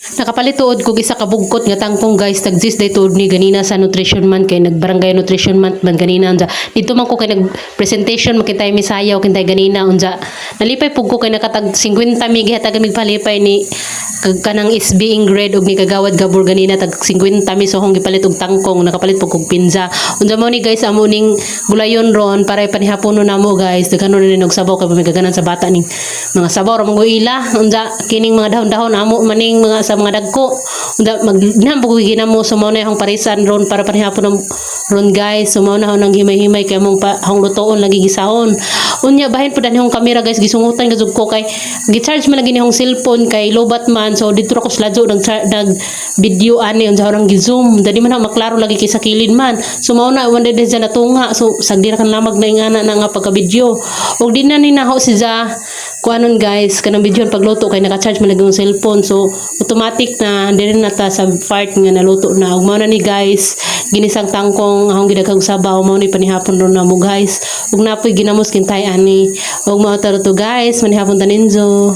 Nakapalit tuod ko isa kabugkot nga tangkong guys. Tagzis day tuod ni ganina sa nutrition month kay nagbarangay nutrition month man ganina unja dito man ko kay nag presentation makintay mi sayaw kintay ganina unja nalipay pug ko kay nakatag 50 mi gihatag mig palipay ni kanang SB grade og ni kagawad gabor ganina tag 50 mi. So hong gipalit og tangkong nakapalit pug kog pinza unja mo ni guys amo ning gulayon ron para panihapon namo guys. Daghan na rin og sabaw kay pamigaganan sa bata ning mga sabaw ra mga ila unja kining mga dahon-dahon amo maning mga sa mga dagko. Unja mag nambog ginamo so mao na hong parisan ron para panihapon ng ron guys. So mao na nang himay-himay kay mong pa, hong lutoon lagi gisahon. Unya bahin pud hong kamera guys gisungutan gazug ko kay gi-charge man lagi ni hong cellphone kay lobat man. So dito ko sa ladyo nag nag video ani unsa orang gi-zoom dali man maklaro lagi kay sa kilid man. So mao na one day dyan natunga. So sagdi ra kan lamag na ingana na nga pagka video ug di na ni naho si za kuanon guys kanang video pagluto kay naka-charge man yung cellphone so automatic na dili na ta sa part nga naluto na. Ug mao na ni guys ginisang tangkong akong gidagkag sabaw mao ni panihapon ron na mo guys. Ug napoy ginamos kintay ani ug mao to guys manihapon taninzo